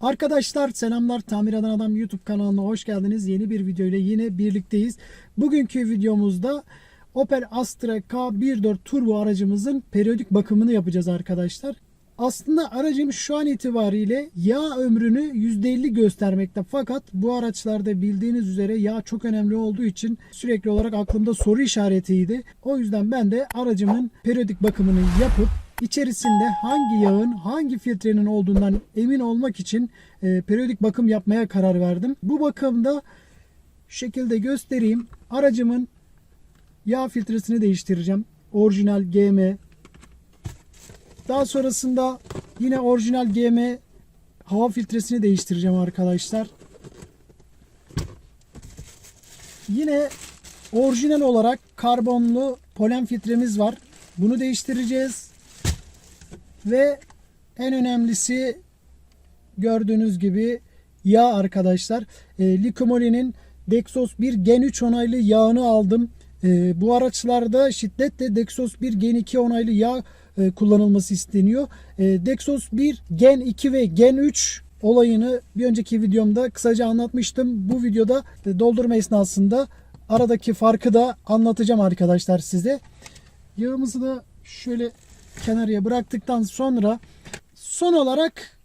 Arkadaşlar selamlar Tamir Eden Adam YouTube kanalına hoş geldiniz. Yeni bir video ile yine birlikteyiz. Bugünkü videomuzda Opel Astra K14 Turbo aracımızın periyodik bakımını yapacağız arkadaşlar. Aslında aracım şu an itibariyle yağ ömrünü %50 göstermekte fakat bu araçlarda bildiğiniz üzere yağ çok önemli olduğu için sürekli olarak aklımda soru işaretiydi. O yüzden ben de aracımın periyodik bakımını yapıp içerisinde hangi yağın hangi filtrenin olduğundan emin olmak için e, periyodik bakım yapmaya karar verdim. Bu bakımda şekilde göstereyim. Aracımın yağ filtresini değiştireceğim. Orijinal GM. Daha sonrasında yine orijinal GM hava filtresini değiştireceğim arkadaşlar. Yine orijinal olarak karbonlu polen filtremiz var. Bunu değiştireceğiz. Ve en önemlisi gördüğünüz gibi yağ arkadaşlar. E, Likumoli'nin Dexos 1 Gen 3 onaylı yağını aldım. E, bu araçlarda şiddetle Dexos 1 Gen 2 onaylı yağ e, kullanılması isteniyor. E, Dexos 1 Gen 2 ve Gen 3 olayını bir önceki videomda kısaca anlatmıştım. Bu videoda e, doldurma esnasında aradaki farkı da anlatacağım arkadaşlar size. Yağımızı da şöyle kenarıya bıraktıktan sonra son olarak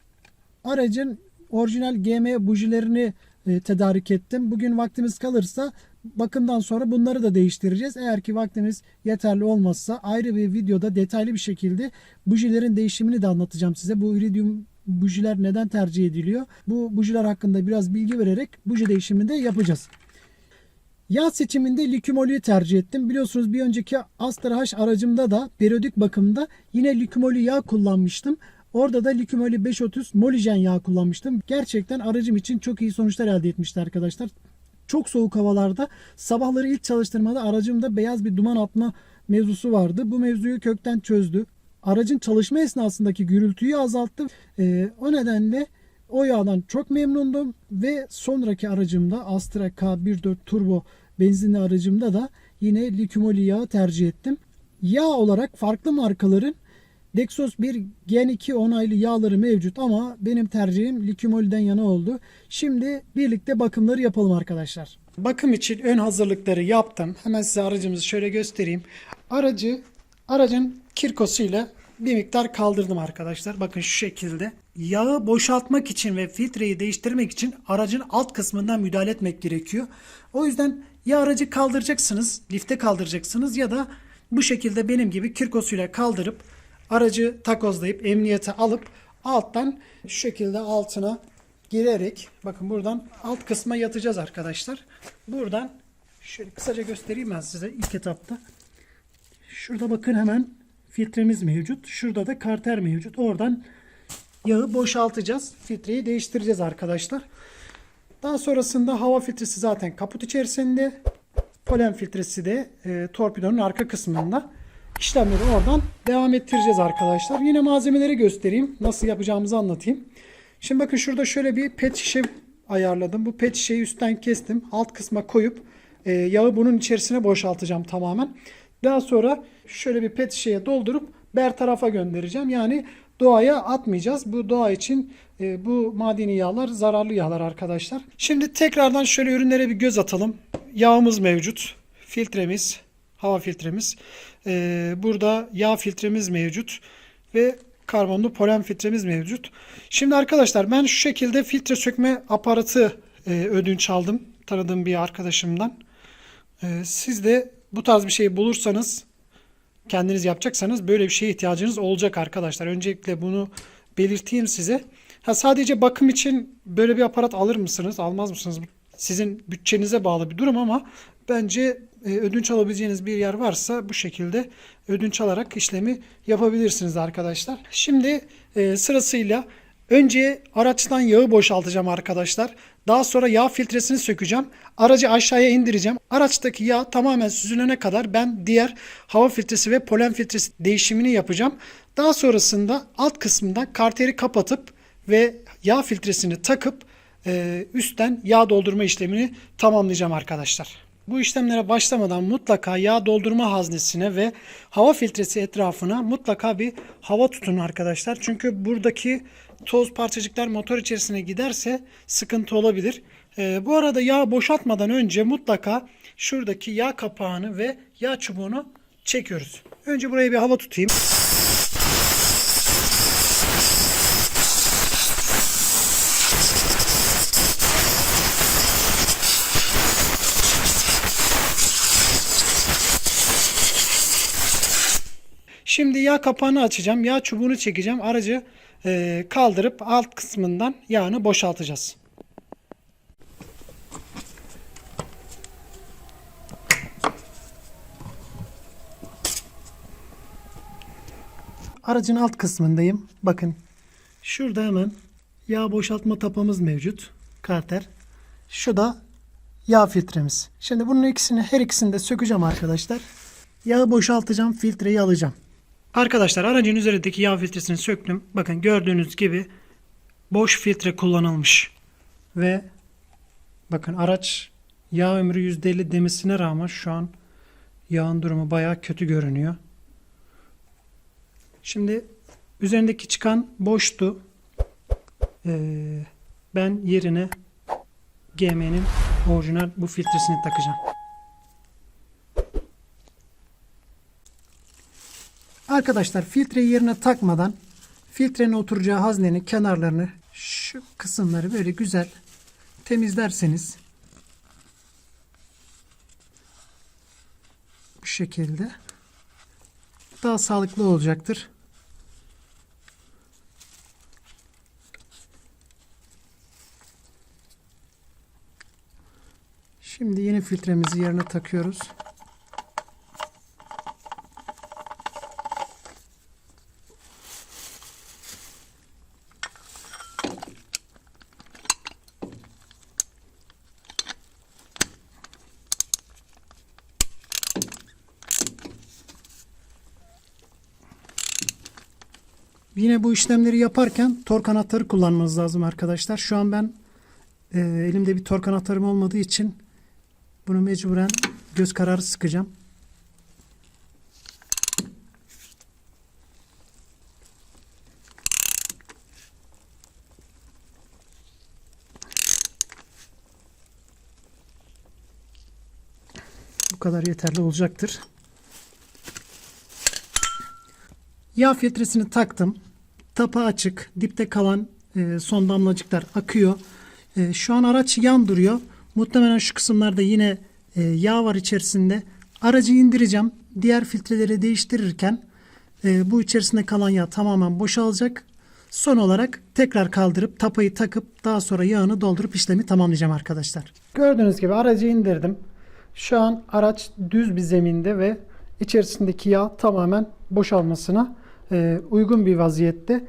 aracın orijinal GM bujilerini e, tedarik ettim. Bugün vaktimiz kalırsa bakımdan sonra bunları da değiştireceğiz. Eğer ki vaktimiz yeterli olmazsa ayrı bir videoda detaylı bir şekilde bujilerin değişimini de anlatacağım size. Bu iridium bujiler neden tercih ediliyor? Bu bujiler hakkında biraz bilgi vererek buji değişimini de yapacağız. Yağ seçiminde likümolüyü tercih ettim. Biliyorsunuz bir önceki Astra H aracımda da periyodik bakımda yine likümolü yağ kullanmıştım. Orada da likümolü 530 molijen yağ kullanmıştım. Gerçekten aracım için çok iyi sonuçlar elde etmişti arkadaşlar. Çok soğuk havalarda sabahları ilk çalıştırmada aracımda beyaz bir duman atma mevzusu vardı. Bu mevzuyu kökten çözdü. Aracın çalışma esnasındaki gürültüyü azalttı. Ee, o nedenle o yağdan çok memnundum ve sonraki aracımda Astra K14 Turbo benzinli aracımda da yine likümoli yağı tercih ettim. Yağ olarak farklı markaların Dexos 1 Gen 2 onaylı yağları mevcut ama benim tercihim likümoliden yana oldu. Şimdi birlikte bakımları yapalım arkadaşlar. Bakım için ön hazırlıkları yaptım. Hemen size aracımızı şöyle göstereyim. Aracı aracın kirkosuyla bir miktar kaldırdım arkadaşlar. Bakın şu şekilde. Yağı boşaltmak için ve filtreyi değiştirmek için aracın alt kısmından müdahale etmek gerekiyor. O yüzden ya aracı kaldıracaksınız, lifte kaldıracaksınız ya da bu şekilde benim gibi kirkosuyla kaldırıp aracı takozlayıp emniyete alıp alttan şu şekilde altına girerek bakın buradan alt kısma yatacağız arkadaşlar. Buradan şöyle kısaca göstereyim ben size ilk etapta. Şurada bakın hemen filtremiz mevcut. Şurada da karter mevcut. Oradan yağı boşaltacağız. Filtreyi değiştireceğiz arkadaşlar. Daha sonrasında hava filtresi zaten kaput içerisinde. Polen filtresi de e, torpidonun arka kısmında. İşlemleri oradan devam ettireceğiz arkadaşlar. Yine malzemeleri göstereyim. Nasıl yapacağımızı anlatayım. Şimdi bakın şurada şöyle bir pet şişe ayarladım. Bu pet şişeyi üstten kestim. Alt kısma koyup e, yağı bunun içerisine boşaltacağım tamamen. Daha sonra şöyle bir pet şişeye doldurup ber tarafa göndereceğim. Yani doğaya atmayacağız. Bu doğa için e, bu madeni yağlar zararlı yağlar arkadaşlar. Şimdi tekrardan şöyle ürünlere bir göz atalım. Yağımız mevcut. Filtremiz, hava filtremiz. E, burada yağ filtremiz mevcut. Ve karbonlu polen filtremiz mevcut. Şimdi arkadaşlar ben şu şekilde filtre sökme aparatı e, ödünç aldım. Tanıdığım bir arkadaşımdan. E, siz de bu tarz bir şey bulursanız kendiniz yapacaksanız böyle bir şeye ihtiyacınız olacak arkadaşlar. Öncelikle bunu belirteyim size. Ha, sadece bakım için böyle bir aparat alır mısınız, almaz mısınız? Sizin bütçenize bağlı bir durum ama bence e, ödünç alabileceğiniz bir yer varsa bu şekilde ödünç alarak işlemi yapabilirsiniz arkadaşlar. Şimdi e, sırasıyla önce araçtan yağı boşaltacağım arkadaşlar. Daha sonra yağ filtresini sökeceğim. Aracı aşağıya indireceğim. Araçtaki yağ tamamen süzülene kadar ben diğer hava filtresi ve polen filtresi değişimini yapacağım. Daha sonrasında alt kısmında karteri kapatıp ve yağ filtresini takıp e, üstten yağ doldurma işlemini tamamlayacağım arkadaşlar. Bu işlemlere başlamadan mutlaka yağ doldurma haznesine ve hava filtresi etrafına mutlaka bir hava tutun arkadaşlar. Çünkü buradaki toz parçacıklar motor içerisine giderse sıkıntı olabilir. Ee, bu arada yağ boşaltmadan önce mutlaka şuradaki yağ kapağını ve yağ çubuğunu çekiyoruz. Önce buraya bir hava tutayım. Şimdi yağ kapağını açacağım. Yağ çubuğunu çekeceğim. Aracı e, kaldırıp alt kısmından yağını boşaltacağız. Aracın alt kısmındayım. Bakın. Şurada hemen yağ boşaltma tapamız mevcut. Karter. Şu da yağ filtremiz. Şimdi bunun ikisini her ikisini de sökeceğim arkadaşlar. Yağı boşaltacağım, filtreyi alacağım. Arkadaşlar aracın üzerindeki yağ filtresini söktüm. Bakın gördüğünüz gibi boş filtre kullanılmış. Ve bakın araç yağ ömrü %50 demesine rağmen şu an yağın durumu bayağı kötü görünüyor. Şimdi üzerindeki çıkan boştu. Ee, ben yerine GM'nin orijinal bu filtresini takacağım. Arkadaşlar filtreyi yerine takmadan filtrenin oturacağı haznenin kenarlarını şu kısımları böyle güzel temizlerseniz bu şekilde daha sağlıklı olacaktır. Şimdi yeni filtremizi yerine takıyoruz. Yine bu işlemleri yaparken tork anahtarı kullanmanız lazım arkadaşlar. Şu an ben e, elimde bir tork anahtarım olmadığı için bunu mecburen göz kararı sıkacağım. Bu kadar yeterli olacaktır. Yağ filtresini taktım. Tapa açık. Dipte kalan e, son damlacıklar akıyor. E, şu an araç yan duruyor. Muhtemelen şu kısımlarda yine e, yağ var içerisinde. Aracı indireceğim. Diğer filtreleri değiştirirken e, bu içerisinde kalan yağ tamamen boşalacak. Son olarak tekrar kaldırıp tapayı takıp daha sonra yağını doldurup işlemi tamamlayacağım arkadaşlar. Gördüğünüz gibi aracı indirdim. Şu an araç düz bir zeminde ve içerisindeki yağ tamamen boşalmasına e, uygun bir vaziyette.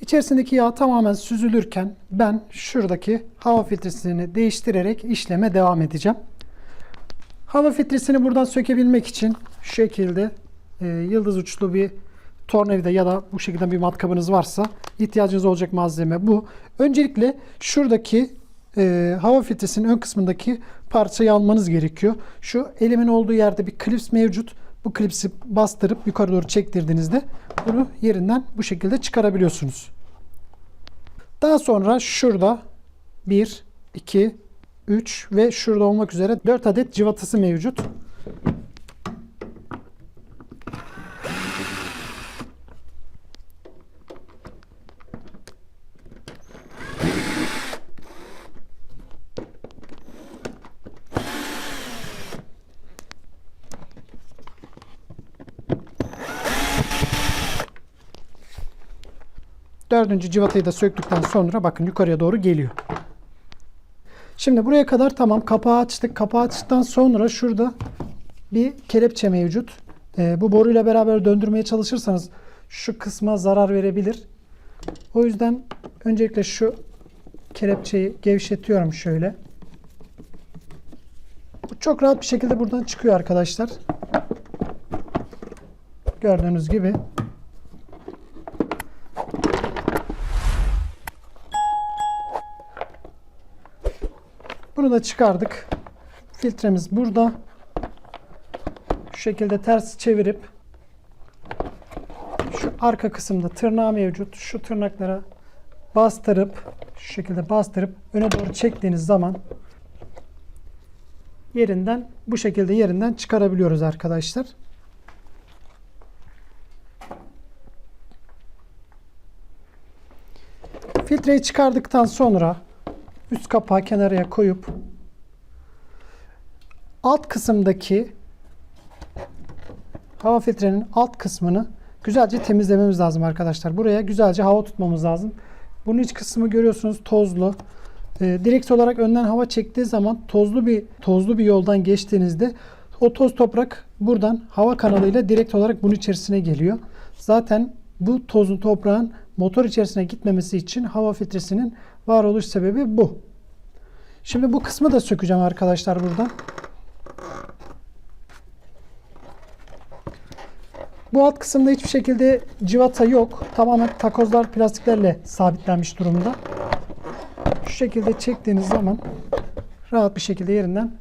İçerisindeki yağ tamamen süzülürken ben şuradaki hava filtresini değiştirerek işleme devam edeceğim. Hava filtresini buradan sökebilmek için şu şekilde e, yıldız uçlu bir tornavida ya da bu şekilde bir matkabınız varsa ihtiyacınız olacak malzeme bu. Öncelikle şuradaki e, hava filtresinin ön kısmındaki parçayı almanız gerekiyor. Şu elimin olduğu yerde bir klips mevcut. Bu klipsi bastırıp yukarı doğru çektirdiğinizde bunu yerinden bu şekilde çıkarabiliyorsunuz. Daha sonra şurada 1, 2, 3 ve şurada olmak üzere 4 adet civatası mevcut. Dördüncü civatayı da söktükten sonra bakın yukarıya doğru geliyor. Şimdi buraya kadar tamam kapağı açtık. Kapağı açtıktan sonra şurada bir kelepçe mevcut. Ee, bu boruyla beraber döndürmeye çalışırsanız şu kısma zarar verebilir. O yüzden öncelikle şu kelepçeyi gevşetiyorum şöyle. Bu çok rahat bir şekilde buradan çıkıyor arkadaşlar. Gördüğünüz gibi. Bunu da çıkardık. Filtremiz burada. Şu şekilde ters çevirip şu arka kısımda tırnağı mevcut. Şu tırnaklara bastırıp şu şekilde bastırıp öne doğru çektiğiniz zaman yerinden bu şekilde yerinden çıkarabiliyoruz arkadaşlar. Filtreyi çıkardıktan sonra üst kapağı kenarıya koyup alt kısımdaki hava filtrenin alt kısmını güzelce temizlememiz lazım arkadaşlar. Buraya güzelce hava tutmamız lazım. Bunun iç kısmı görüyorsunuz tozlu. Ee, direkt olarak önden hava çektiği zaman tozlu bir tozlu bir yoldan geçtiğinizde o toz toprak buradan hava kanalıyla direkt olarak bunun içerisine geliyor. Zaten bu tozlu toprağın motor içerisine gitmemesi için hava filtresinin varoluş sebebi bu. Şimdi bu kısmı da sökeceğim arkadaşlar buradan. Bu alt kısımda hiçbir şekilde civata yok. Tamamen takozlar plastiklerle sabitlenmiş durumda. Şu şekilde çektiğiniz zaman rahat bir şekilde yerinden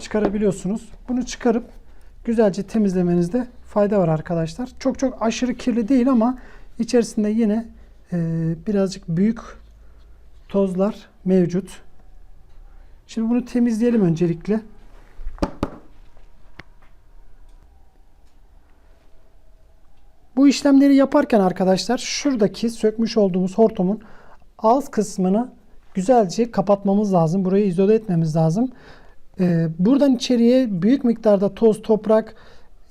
çıkarabiliyorsunuz. Bunu çıkarıp güzelce temizlemenizde fayda var arkadaşlar. Çok çok aşırı kirli değil ama içerisinde yine e, birazcık büyük tozlar mevcut. Şimdi bunu temizleyelim öncelikle. Bu işlemleri yaparken arkadaşlar şuradaki sökmüş olduğumuz hortumun alt kısmını güzelce kapatmamız lazım. Burayı izole etmemiz lazım. Ee, buradan içeriye büyük miktarda toz, toprak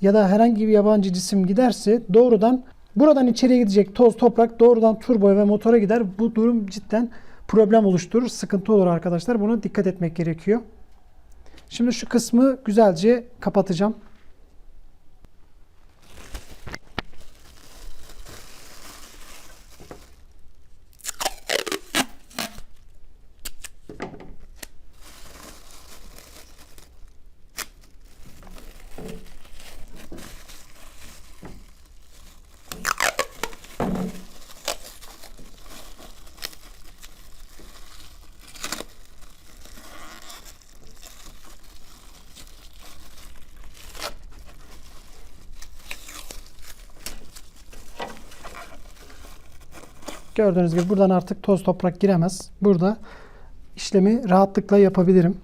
ya da herhangi bir yabancı cisim giderse doğrudan buradan içeriye gidecek toz, toprak doğrudan turboya ve motora gider. Bu durum cidden problem oluşturur. Sıkıntı olur arkadaşlar. Buna dikkat etmek gerekiyor. Şimdi şu kısmı güzelce kapatacağım. Gördüğünüz gibi buradan artık toz toprak giremez. Burada işlemi rahatlıkla yapabilirim.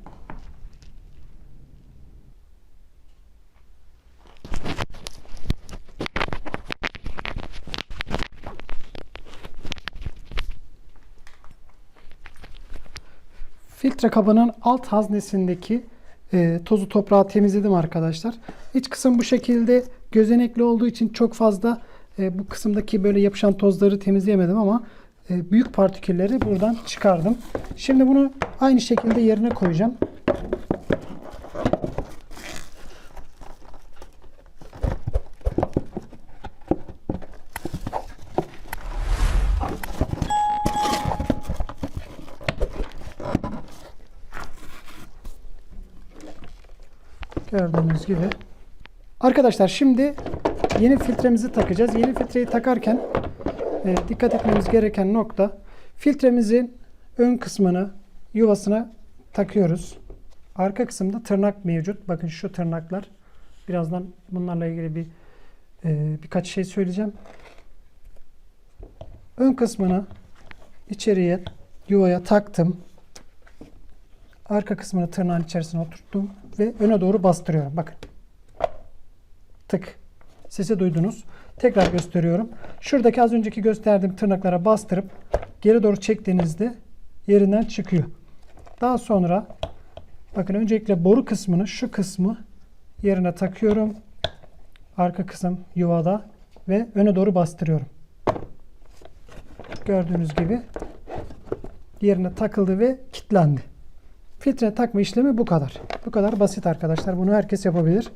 Filtre kabının alt haznesindeki e, tozu toprağı temizledim arkadaşlar. İç kısım bu şekilde gözenekli olduğu için çok fazla e, bu kısımdaki böyle yapışan tozları temizleyemedim ama e, büyük partikülleri buradan çıkardım. Şimdi bunu aynı şekilde yerine koyacağım. Gördüğünüz gibi. Arkadaşlar şimdi yeni filtremizi takacağız. Yeni filtreyi takarken e, dikkat etmemiz gereken nokta filtremizin ön kısmını yuvasına takıyoruz. Arka kısımda tırnak mevcut. Bakın şu tırnaklar. Birazdan bunlarla ilgili bir e, birkaç şey söyleyeceğim. Ön kısmını içeriye yuvaya taktım. Arka kısmını tırnağın içerisine oturttum ve öne doğru bastırıyorum. Bakın. Tık. Sesi duydunuz. Tekrar gösteriyorum. Şuradaki az önceki gösterdiğim tırnaklara bastırıp geri doğru çektiğinizde yerinden çıkıyor. Daha sonra bakın öncelikle boru kısmını şu kısmı yerine takıyorum. Arka kısım yuvada ve öne doğru bastırıyorum. Gördüğünüz gibi yerine takıldı ve kilitlendi. Filtre takma işlemi bu kadar. Bu kadar basit arkadaşlar. Bunu herkes yapabilir.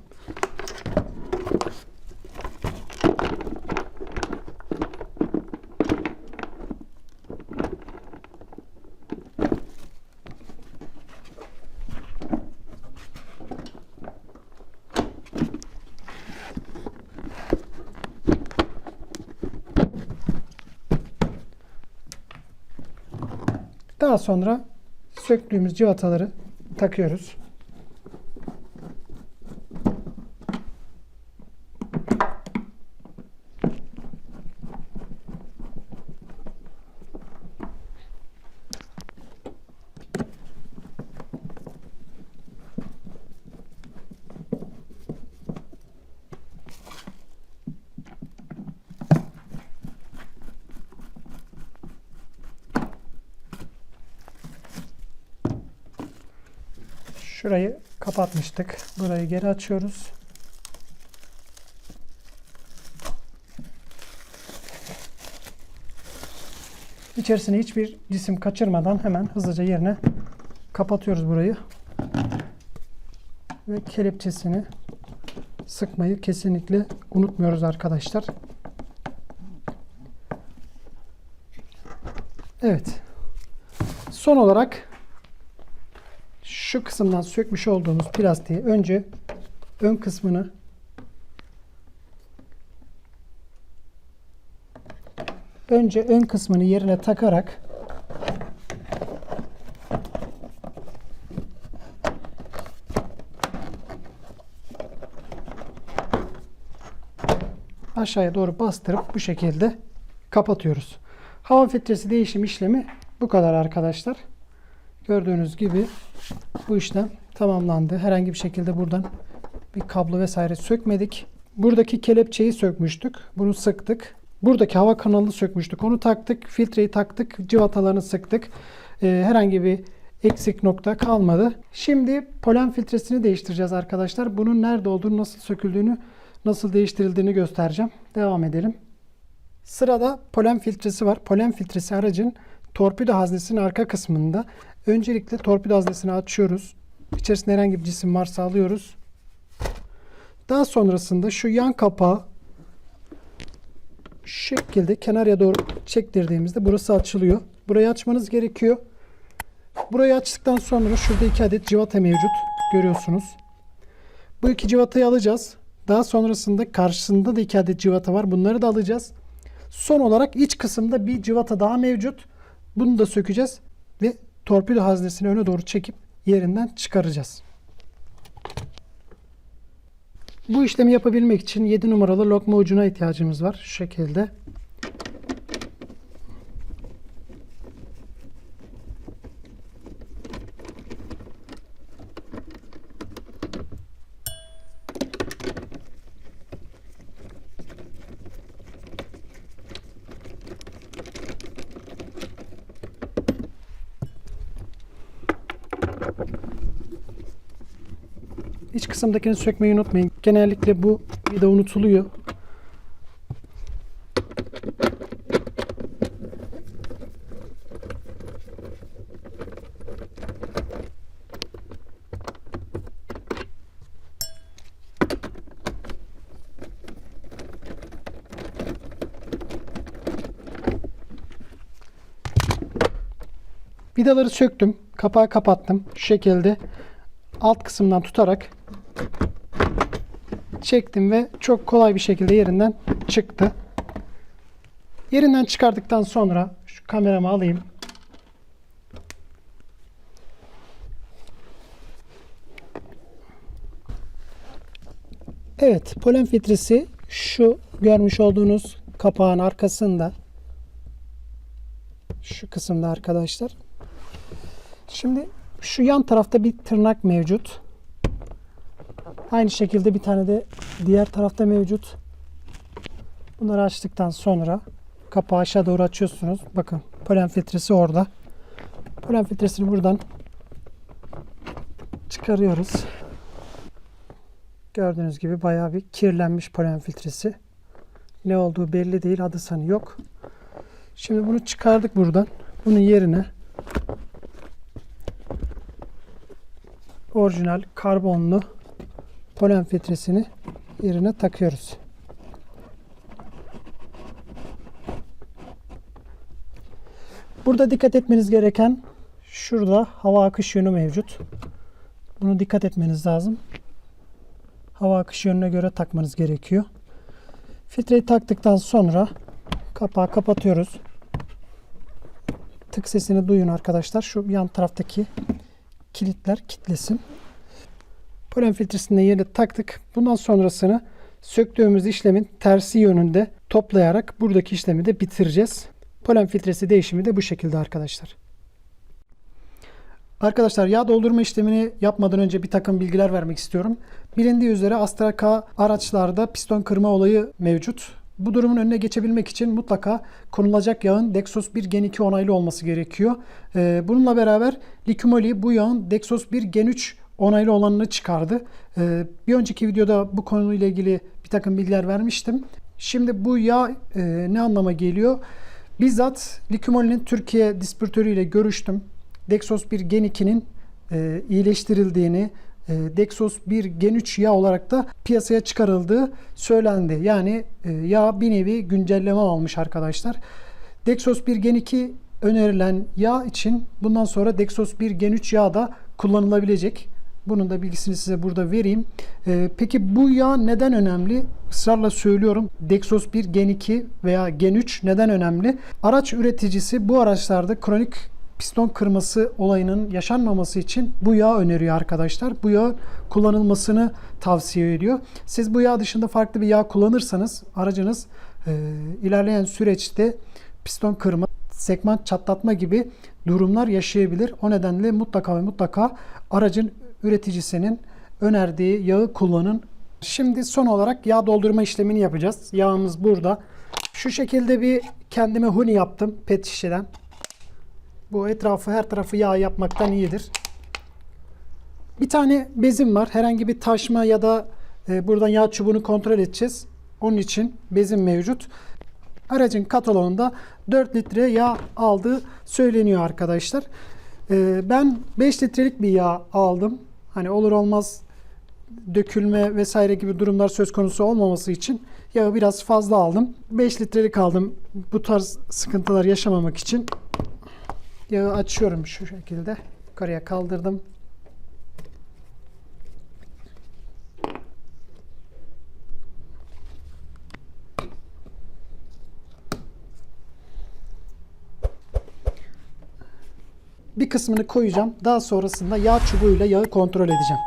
Daha sonra söktüğümüz civataları takıyoruz. Kapatmıştık. Burayı geri açıyoruz. İçerisine hiçbir cisim kaçırmadan hemen hızlıca yerine kapatıyoruz burayı. Ve kelepçesini sıkmayı kesinlikle unutmuyoruz arkadaşlar. Evet. Son olarak şu kısımdan sökmüş olduğumuz plastiği önce ön kısmını önce ön kısmını yerine takarak aşağıya doğru bastırıp bu şekilde kapatıyoruz. Hava filtresi değişim işlemi bu kadar arkadaşlar. Gördüğünüz gibi bu işlem tamamlandı. Herhangi bir şekilde buradan bir kablo vesaire sökmedik. Buradaki kelepçeyi sökmüştük. Bunu sıktık. Buradaki hava kanalını sökmüştük. Onu taktık. Filtreyi taktık. Civatalarını sıktık. Ee, herhangi bir eksik nokta kalmadı. Şimdi polen filtresini değiştireceğiz arkadaşlar. Bunun nerede olduğunu, nasıl söküldüğünü, nasıl değiştirildiğini göstereceğim. Devam edelim. Sırada polen filtresi var. Polen filtresi aracın torpido haznesinin arka kısmında. Öncelikle torpido haznesini açıyoruz. İçerisinde herhangi bir cisim varsa alıyoruz. Daha sonrasında şu yan kapağı şu şekilde kenarya doğru çektirdiğimizde burası açılıyor. Burayı açmanız gerekiyor. Burayı açtıktan sonra şurada iki adet civata mevcut. Görüyorsunuz. Bu iki civatayı alacağız. Daha sonrasında karşısında da iki adet civata var. Bunları da alacağız. Son olarak iç kısımda bir civata daha mevcut. Bunu da sökeceğiz torpido haznesini öne doğru çekip yerinden çıkaracağız. Bu işlemi yapabilmek için 7 numaralı lokma ucuna ihtiyacımız var. Şu şekilde. Kısımdakini sökmeyi unutmayın. Genellikle bu vida unutuluyor. Vidaları söktüm. Kapağı kapattım. Şu şekilde alt kısımdan tutarak çektim ve çok kolay bir şekilde yerinden çıktı. Yerinden çıkardıktan sonra şu kameramı alayım. Evet, polen filtresi şu görmüş olduğunuz kapağın arkasında. Şu kısımda arkadaşlar. Şimdi şu yan tarafta bir tırnak mevcut. Aynı şekilde bir tane de diğer tarafta mevcut. Bunları açtıktan sonra kapağı aşağı doğru açıyorsunuz. Bakın polen filtresi orada. Polen filtresini buradan çıkarıyoruz. Gördüğünüz gibi bayağı bir kirlenmiş polen filtresi. Ne olduğu belli değil. Adı sanı yok. Şimdi bunu çıkardık buradan. Bunun yerine orijinal karbonlu polen filtresini yerine takıyoruz. Burada dikkat etmeniz gereken şurada hava akış yönü mevcut. Bunu dikkat etmeniz lazım. Hava akış yönüne göre takmanız gerekiyor. Filtreyi taktıktan sonra kapağı kapatıyoruz. Tık sesini duyun arkadaşlar. Şu yan taraftaki kilitler kitlesin. Polen filtresini de yerine taktık. Bundan sonrasını söktüğümüz işlemin tersi yönünde toplayarak buradaki işlemi de bitireceğiz. Polen filtresi değişimi de bu şekilde arkadaşlar. Arkadaşlar yağ doldurma işlemini yapmadan önce bir takım bilgiler vermek istiyorum. Bilindiği üzere Astra K araçlarda piston kırma olayı mevcut. Bu durumun önüne geçebilmek için mutlaka konulacak yağın Dexos 1 Gen 2 onaylı olması gerekiyor. Ee, bununla beraber Likumoli bu yağın Dexos 1 Gen 3 onaylı olanını çıkardı. Ee, bir önceki videoda bu konuyla ilgili bir takım bilgiler vermiştim. Şimdi bu yağ e, ne anlama geliyor? Bizzat Likimoli'nin Türkiye distribütörüyle görüştüm. Dexos 1 Gen 2'nin e, iyileştirildiğini, e, Dexos 1 Gen 3 yağ olarak da piyasaya çıkarıldığı söylendi. Yani e, yağ bir nevi güncelleme almış arkadaşlar. Dexos 1 Gen 2 önerilen yağ için bundan sonra Dexos 1 Gen 3 yağ da kullanılabilecek. Bunun da bilgisini size burada vereyim. Ee, peki bu yağ neden önemli? Israrla söylüyorum. Dexos 1 Gen 2 veya Gen 3 neden önemli? Araç üreticisi bu araçlarda kronik piston kırması olayının yaşanmaması için bu yağ öneriyor arkadaşlar. Bu yağ kullanılmasını tavsiye ediyor. Siz bu yağ dışında farklı bir yağ kullanırsanız aracınız e, ilerleyen süreçte piston kırma, segment çatlatma gibi durumlar yaşayabilir. O nedenle mutlaka ve mutlaka aracın üreticisinin önerdiği yağı kullanın. Şimdi son olarak yağ doldurma işlemini yapacağız. Yağımız burada. Şu şekilde bir kendime huni yaptım pet şişeden. Bu etrafı her tarafı yağ yapmaktan iyidir. Bir tane bezim var. Herhangi bir taşma ya da e, buradan yağ çubuğunu kontrol edeceğiz. Onun için bezim mevcut. Aracın kataloğunda 4 litre yağ aldığı söyleniyor arkadaşlar. E, ben 5 litrelik bir yağ aldım. Hani olur olmaz dökülme vesaire gibi durumlar söz konusu olmaması için yağı biraz fazla aldım. 5 litrelik aldım bu tarz sıkıntılar yaşamamak için. Yağı açıyorum şu şekilde. Yukarıya kaldırdım. Bir kısmını koyacağım. Daha sonrasında yağ çubuğuyla yağı kontrol edeceğim.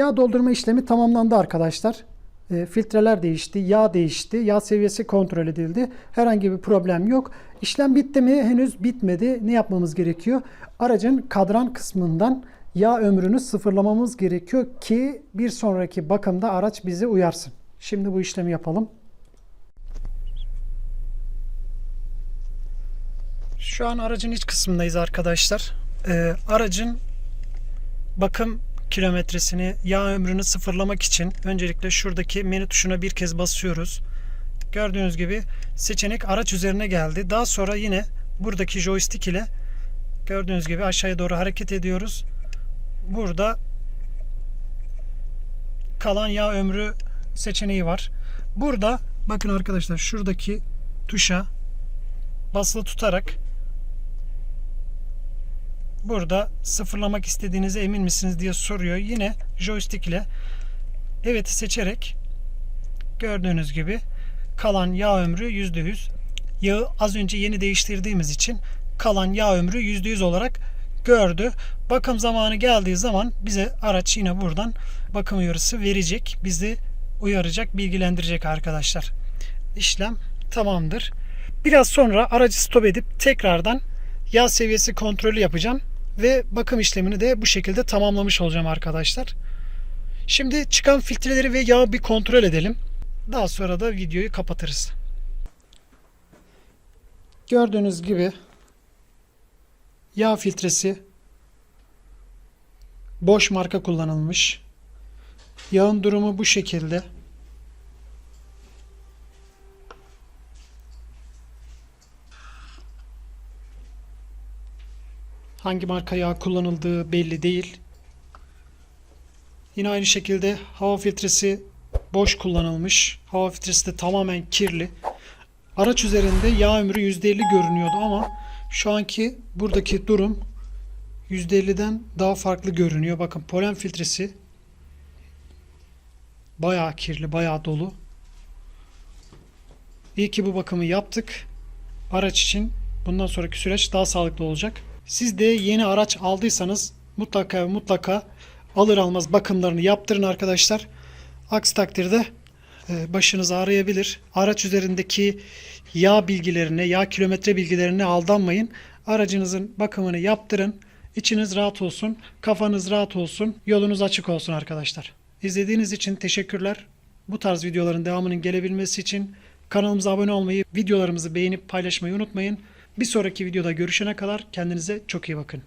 Yağ doldurma işlemi tamamlandı arkadaşlar. E, filtreler değişti, yağ değişti, yağ seviyesi kontrol edildi. Herhangi bir problem yok. İşlem bitti mi? Henüz bitmedi. Ne yapmamız gerekiyor? Aracın kadran kısmından yağ ömrünü sıfırlamamız gerekiyor ki bir sonraki bakımda araç bizi uyarsın. Şimdi bu işlemi yapalım. Şu an aracın iç kısmındayız arkadaşlar. Ee, aracın bakım kilometresini, yağ ömrünü sıfırlamak için öncelikle şuradaki menü tuşuna bir kez basıyoruz. Gördüğünüz gibi seçenek araç üzerine geldi. Daha sonra yine buradaki joystick ile gördüğünüz gibi aşağıya doğru hareket ediyoruz. Burada kalan yağ ömrü seçeneği var. Burada bakın arkadaşlar şuradaki tuşa basılı tutarak burada sıfırlamak istediğinize emin misiniz diye soruyor. Yine joystick ile evet'i seçerek gördüğünüz gibi kalan yağ ömrü %100. Yağı az önce yeni değiştirdiğimiz için kalan yağ ömrü %100 olarak gördü. Bakım zamanı geldiği zaman bize araç yine buradan bakım uyarısı verecek. Bizi uyaracak, bilgilendirecek arkadaşlar. İşlem tamamdır. Biraz sonra aracı stop edip tekrardan yağ seviyesi kontrolü yapacağım ve bakım işlemini de bu şekilde tamamlamış olacağım arkadaşlar. Şimdi çıkan filtreleri ve yağı bir kontrol edelim. Daha sonra da videoyu kapatırız. Gördüğünüz gibi yağ filtresi boş marka kullanılmış. Yağın durumu bu şekilde. Hangi marka yağ kullanıldığı belli değil. Yine aynı şekilde hava filtresi boş kullanılmış. Hava filtresi de tamamen kirli. Araç üzerinde yağ ömrü %50 görünüyordu ama şu anki buradaki durum %50'den daha farklı görünüyor. Bakın polen filtresi bayağı kirli, bayağı dolu. İyi ki bu bakımı yaptık. Araç için bundan sonraki süreç daha sağlıklı olacak. Siz de yeni araç aldıysanız mutlaka mutlaka alır almaz bakımlarını yaptırın arkadaşlar. Aksi takdirde e, başınız ağrıyabilir. Araç üzerindeki yağ bilgilerine, yağ kilometre bilgilerine aldanmayın. Aracınızın bakımını yaptırın. İçiniz rahat olsun, kafanız rahat olsun, yolunuz açık olsun arkadaşlar. İzlediğiniz için teşekkürler. Bu tarz videoların devamının gelebilmesi için kanalımıza abone olmayı, videolarımızı beğenip paylaşmayı unutmayın. Bir sonraki videoda görüşene kadar kendinize çok iyi bakın.